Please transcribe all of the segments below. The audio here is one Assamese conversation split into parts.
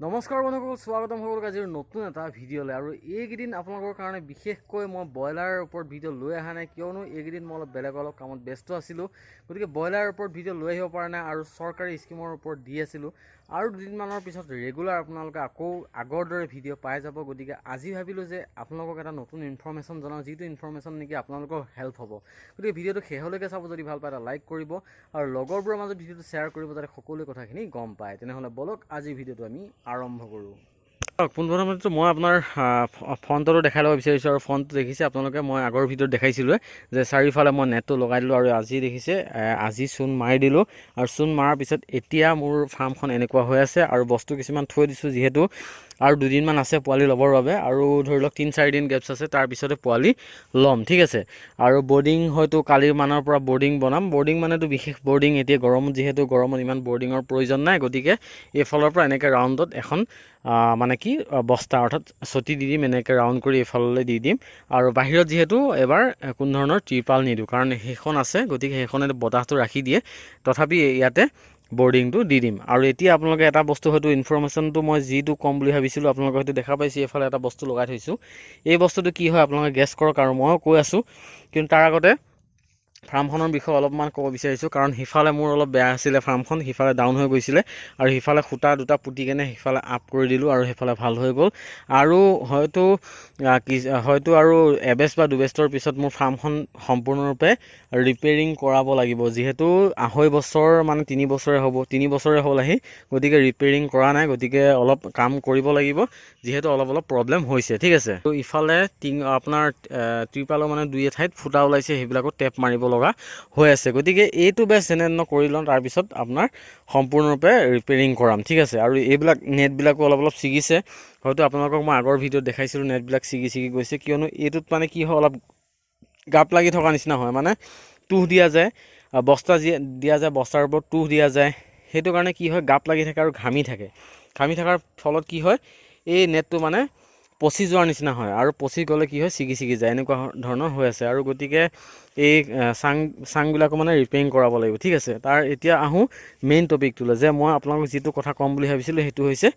নমস্কাৰ বন্ধুসকল স্বাগতম সকলোকে আজিৰ নতুন এটা ভিডিঅ'লৈ। আৰু এইকেইদিন আপোনালোকৰ কাৰণে বিশেষকৈ মই ব্ৰইলাৰৰ ওপৰত ভিডিঅ' লৈ অহা নাই কিয়নো এইকেইদিন মই অলপ বেলেগ অলপ কামত ব্যস্ত আছিলোঁ। গতিকে ব্ৰইলাৰৰ ওপৰত ভিডিঅ' লৈ আহিব পৰা নাই আৰু চৰকাৰী স্কিমৰ ওপৰত দি আছিলোঁ। আৰু দুদিনমানৰ পিছত ৰেগুলাৰ আপোনালোকে আকৌ আগৰ দৰে ভিডিঅ' পাই যাব। গতিকে আজি ভাবিলোঁ যে আপোনালোকক এটা নতুন ইনফৰ্মেশ্যন জনাওঁ যিটো ইনফৰ্মেশ্যন নেকি আপোনালোকৰ হেল্প হ'ব। গতিকে ভিডিঅ'টো শেষলৈকে চাব যদি ভাল পায় এটা লাইক কৰিব আৰু লগৰবোৰৰ মাজত ভিডিঅ'টো শ্বেয়াৰ কৰিব যাতে সকলোৱে কথাখিনি গম পায়। তেনেহ'লে বলক আজিৰ ভিডিঅ'টো আমি আৰম্ভ কৰোঁ। পোনপ্ৰথমতে মই আপোনাৰ ফ্ৰণ্টটো দেখাই ল'ব বিচাৰিছোঁ আৰু ফ্ৰণ্টটো দেখিছে আপোনালোকে মই আগৰ ভিডিঅ'ত দেখাইছিলোঁ যে চাৰিওফালে মই নেটটো লগাই দিলোঁ আৰু আজি দেখিছে আজি চূণ মাৰি দিলোঁ আৰু চূণ মৰাৰ পিছত এতিয়া মোৰ ফাৰ্মখন এনেকুৱা হৈ আছে আৰু বস্তু কিছুমান থৈ দিছোঁ যিহেতু আৰু দুদিনমান আছে পোৱালি ল'বৰ বাবে আৰু ধৰি লওক তিনি চাৰিদিন গেপছ আছে তাৰপিছতে পোৱালি ল'ম ঠিক আছে। আৰু বৰ্ডিং হয়তো কালিৰ মানৰ পৰা বৰ্ডিং বনাম বৰ্ডিং মানেতো বিশেষ বৰ্ডিং এতিয়া গৰমত যিহেতু গৰমত ইমান বৰ্ডিঙৰ প্ৰয়োজন নাই গতিকে এইফালৰ পৰা এনেকৈ ৰাউণ্ডত এখন মানে কি বস্তা অৰ্থাৎ চটি দি দিম এনেকৈ ৰাউণ্ড কৰি এইফাললৈ দি দিম। আৰু বাহিৰত যিহেতু এবাৰ কোনো ধৰণৰ ত্ৰিপাল নিদিওঁ কাৰণ সেইখন আছে গতিকে সেইখনে বতাহটো ৰাখি দিয়ে। তথাপি ইয়াতে বৰ্ডিংটো দি দিম। আৰু এতিয়া আপোনালোকে এটা বস্তু হয়তো ইনফৰ্মেশ্যনটো মই যিটো ক'ম বুলি ভাবিছিলোঁ আপোনালোকে হয়তো দেখা পাইছে এইফালে এটা বস্তু লগাই থৈছোঁ। এই বস্তুটো কি হয় আপোনালোকে গেছ কৰক আৰু ময়ো কৈ আছোঁ। কিন্তু তাৰ আগতে ফাৰ্মখনৰ বিষয়ে অলপমান ক'ব বিচাৰিছোঁ কাৰণ সিফালে মোৰ অলপ বেয়া আছিলে ফাৰ্মখন সিফালে ডাউন হৈ গৈছিলে আৰু সিফালে সূতা দুটা পুতি কেনে সিফালে আপ কৰি দিলোঁ আৰু সেইফালে ভাল হৈ গ'ল। আৰু হয়তো হয়তো আৰু এবেছ বা দুবেছৰ পিছত মোৰ ফাৰ্মখন সম্পূৰ্ণৰূপে ৰিপেয়াৰিং কৰাব লাগিব। যিহেতু আঢ়ৈ বছৰ মানে তিনি বছৰে হ'ব তিনি বছৰে হ'ল আহি গতিকে ৰিপেয়াৰিং কৰা নাই গতিকে অলপ কাম কৰিব লাগিব যিহেতু অলপ অলপ প্ৰব্লেম হৈছে ঠিক আছে? তো ইফালে টিং আপোনাৰ ত্ৰিপালৰ মানে দুই এঠাইত ফুটা ওলাইছে সেইবিলাকো টেপ মাৰিব লগা হৈ আছে। গতিকে এইটো বেছ যেনে কৰি লওঁ তাৰপিছত আপোনাৰ সম্পূৰ্ণৰূপে ৰিপেয়াৰিং কৰাম ঠিক আছে? আৰু এইবিলাক নেটবিলাকো অলপ অলপ ছিগিছে। হয়তো আপোনালোকক মই আগৰ ভিডিঅ'ত দেখাইছিলোঁ নেটবিলাক ছিগি ছিগি গৈছে। কিয়নো এইটোত মানে কি হয় অলপ গাপ লাগি থকা নিচিনা হয়। মানে তুঁহ দিয়া যায় বস্তা দিয়া যায় বস্তাৰ ওপৰত তুঁহ দিয়া যায়। সেইটো কাৰণে কি হয় গাপ লাগি থাকে আৰু ঘামি থাকে। ঘামি থকাৰ ফলত কি হয় এই নেটটো মানে পচি যোৱাৰ নিচিনা হয় আৰু পচি গ'লে কি হয়, ছিগি ছিগি যায়। এনেকুৱা ধৰণৰ হৈ আছে। আৰু গতিকে এই চাং চাংবিলাকো মানে ৰিপেয়াৰিং কৰাব লাগিব। ঠিক আছে? তাৰ এতিয়া আহোঁ মেইন টপিকটোলৈ যে মই আপোনালোকক যিটো কথা ক'ম বুলি ভাবিছিলোঁ, সেইটো হৈছে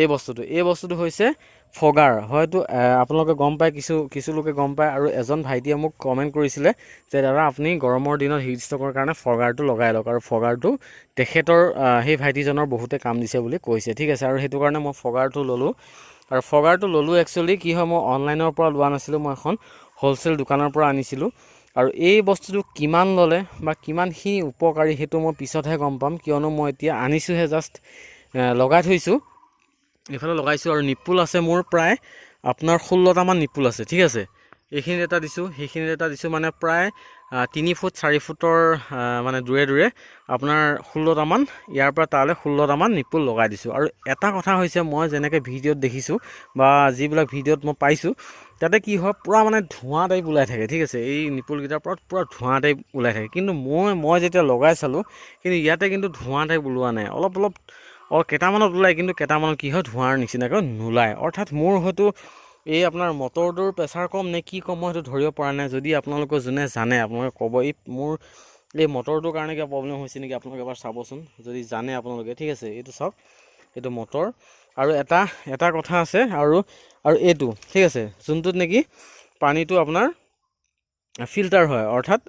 এই বস্তুটো। এই বস্তুটো হৈছে ফগাৰ। হয়তো আপোনালোকে গম পায়, কিছু কিছু লোকে গম পায় আৰু এজন ভাইটিয়ে মোক কমেণ্ট কৰিছিলে যে, দাদা, আপুনি গৰমৰ দিনত হিট কাৰণে ফগাৰটো লগাই লওক আৰু ফগাৰটো তেখেতৰ সেই ভাইটিজনৰ বহুতে কাম দিছে বুলি কৈছে। ঠিক আছে? আৰু সেইটো কাৰণে মই ফগাৰটো ল'লোঁ। আৰু ফগাৰটো ল'লোঁ একচুৱেলি কি হয় মই অনলাইনৰ পৰা লোৱা নাছিলোঁ মই এখন হ'লচেল দোকানৰ পৰা আনিছিলোঁ। আৰু এই বস্তুটো কিমান ল'লে বা কিমানখিনি উপকাৰী সেইটো মই পিছতহে গম পাম কিয়নো মই এতিয়া আনিছোঁহে জাষ্ট লগাই থৈছোঁ। এইফালে লগাইছোঁ আৰু নিপুল আছে মোৰ প্ৰায় আপোনাৰ ষোল্লটামান নিপুল আছে ঠিক আছে? এইখিনিত এটা দিছোঁ সেইখিনিত এটা দিছোঁ মানে প্ৰায় তিনি ফুট চাৰি ফুটৰ মানে দূৰে দূৰে। আপোনাৰ ষোল্লটামান ইয়াৰ পৰা তালৈ ষোল্লটামান নিপুল লগাই দিছোঁ। আৰু এটা কথা হৈছে মই যেনেকৈ ভিডিঅ'ত দেখিছোঁ বা যিবিলাক ভিডিঅ'ত মই পাইছোঁ তাতে কি হয় পূৰা মানে ধোঁৱা টাইপ ওলাই থাকে ঠিক আছে? এই নিপুলকেইটাৰ পৰা পূৰা ধোঁৱা টাইপ ওলাই থাকে। কিন্তু মই মই যেতিয়া লগাই চালোঁ কিন্তু ইয়াতে কিন্তু ধোঁৱা টাইপ ওলোৱা নাই। অলপ অলপ অঁ কেইটামানত ওলায় কিন্তু কেইটামানত কি হয় ধোঁৱাৰ নিচিনাকৈ নোলায়। অৰ্থাৎ মোৰ হয়তো এই আপোনাৰ মটৰটোৰ প্ৰেছাৰ কম নে কি কম মই সেইটো ধৰিব পৰা নাই যদি আপোনালোকে যোনে জানে আপোনালোকে ক'ব এই মোৰ এই মটৰটোৰ কাৰণে কিবা প্ৰব্লেম হৈছে নেকি? আপোনালোকে এবাৰ চাবচোন যদি জানে আপোনালোকে ঠিক আছে এইটো চাওক এইটো মটৰ। আৰু এটা এটা কথা আছে আৰু আৰু এইটো ঠিক আছে যোনটোত নেকি পানীটো আপোনাৰ ফিল্টাৰ হয় অৰ্থাৎ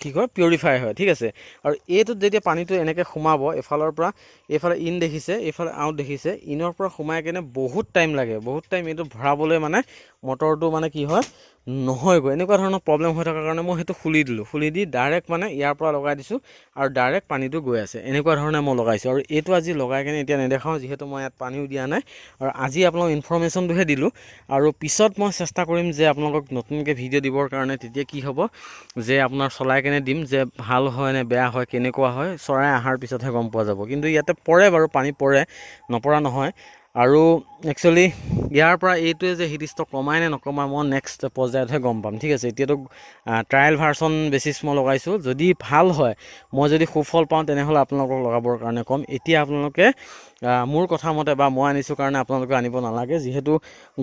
কি কয় পিউৰিফাই হয় ঠিক আছে? আৰু এইটোত যেতিয়া পানীটো এনেকৈ সোমাব এফালৰ পৰা এইফালে ইন দেখিছে এইফালে আউট দেখিছে ইনৰ পৰা সোমাই কেনে বহুত টাইম লাগে বহুত টাইম এইটো ভৰাবলৈ মানে মটৰটো মানে কি হয় নহয়গৈ। এনেকুৱা ধৰণৰ প্ৰব্লেম হৈ থকাৰ কাৰণে মই সেইটো খুলি দিলোঁ। খুলি দি ডাইৰেক্ট মানে ইয়াৰ পৰা লগাই দিছোঁ আৰু ডাইৰেক্ট পানীটো গৈ আছে। এনেকুৱা ধৰণে মই লগাইছোঁ আৰু এইটো আজি লগাই কেনে এতিয়া নেদেখাওঁ যিহেতু মই ইয়াত পানীও দিয়া নাই। আৰু আজি আপোনালোকক ইনফৰ্মেশ্যনটোহে দিলোঁ আৰু পিছত মই চেষ্টা কৰিম যে আপোনালোকক নতুনকৈ ভিডিঅ' দিবৰ কাৰণে তেতিয়া কি হ'ব যে আপোনাৰ চলাই কেনে দিম যে ভাল হয় নে বেয়া হয় কেনেকুৱা হয় চৰাই অহাৰ পিছতহে গম পোৱা যাব। কিন্তু ইয়াতে পৰে বাৰু পানী পৰে নপৰা নহয়। আৰু একচুৱেলি ইয়াৰ পৰা এইটোৱে যে হিট ষ্টক কমাই নে নকমাই মই নেক্সট পৰ্যায়তহে গম পাম। ঠিক আছে এতিয়াতো ট্ৰায়েল ভাৰ্চন বেচিছ মই লগাইছোঁ। যদি ভাল হয় মই যদি সুফল পাওঁ তেনেহ'লে আপোনালোকক লগাবৰ কাৰণে ক'ম। এতিয়া আপোনালোকে মোৰ কথা মতে বা মই আনিছোঁ কাৰণে আপোনালোকে আনিব নালাগে। যিহেতু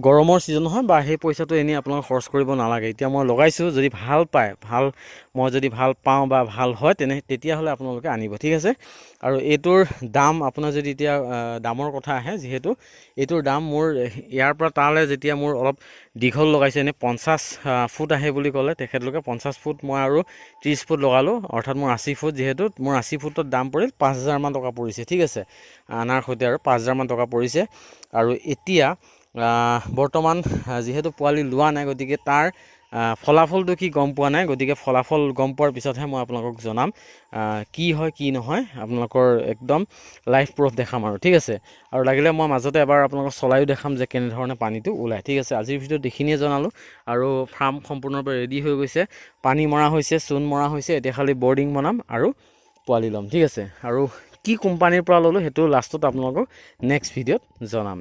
গৰমৰ ছিজন হয় বা সেই পইচাটো এনেই আপোনালোকে খৰচ কৰিব নালাগে। এতিয়া মই লগাইছোঁ যদি ভাল পায় ভাল মই যদি ভাল পাওঁ বা ভাল হয় তেনে তেতিয়াহ'লে আপোনালোকে আনিব ঠিক আছে? আৰু এইটোৰ দাম আপোনাৰ যদি এতিয়া দামৰ কথা আহে যিহেতু এইটোৰ দাম মোৰ, ইয়াৰ পৰা তালৈ যেতিয়া মোৰ অলপ দীঘল লগাইছে এনেই পঞ্চাছ ফুট আহে বুলি ক'লে, তেখেতলোকে পঞ্চাছ ফুট মই আৰু ত্ৰিছ ফুট লগালোঁ, অৰ্থাৎ মোৰ আশী ফুট যিহেতু, মোৰ আশী ফুটত দাম পৰিল, পাঁচ হাজাৰমান টকা পৰিছে, ঠিক আছে? আনাৰ সৈতে আৰু পাঁচ হাজাৰমান টকা পৰিছে। আৰু এতিয়া বৰ্তমান যিহেতু পোৱালি লোৱা নাই, গতিকে তাৰ ফলাফলটো কি গম পোৱা নাই? গতিকে ফলাফল গম পোৱাৰ পিছতহে মই আপোনালোকক জনাম। কি হয় কি নহয় আপোনালোকৰ একদম লাইভ প্ৰুফ দেখাম আৰু ঠিক আছে? আৰু লাগিলে মই মাজতে এবাৰ আপোনালোকক চলায়ো দেখাম যে কেনেধৰণে পানীটো ওলায় ঠিক আছে? আজিৰ ভিডিঅ'ত এইখিনিয়ে জনালোঁ। আৰু ফাৰ্ম সম্পূৰ্ণৰূপে ৰেডি হৈ গৈছে। পানী মৰা হৈছে চূণ মৰা হৈছে এতিয়া খালি বৰ্ডিং বনাম আৰু পোৱালি ল'ম ঠিক আছে? আৰু কি কোম্পানীৰ পৰা ল'লোঁ সেইটো লাষ্টত আপোনালোকক নেক্সট ভিডিঅ'ত জনাম।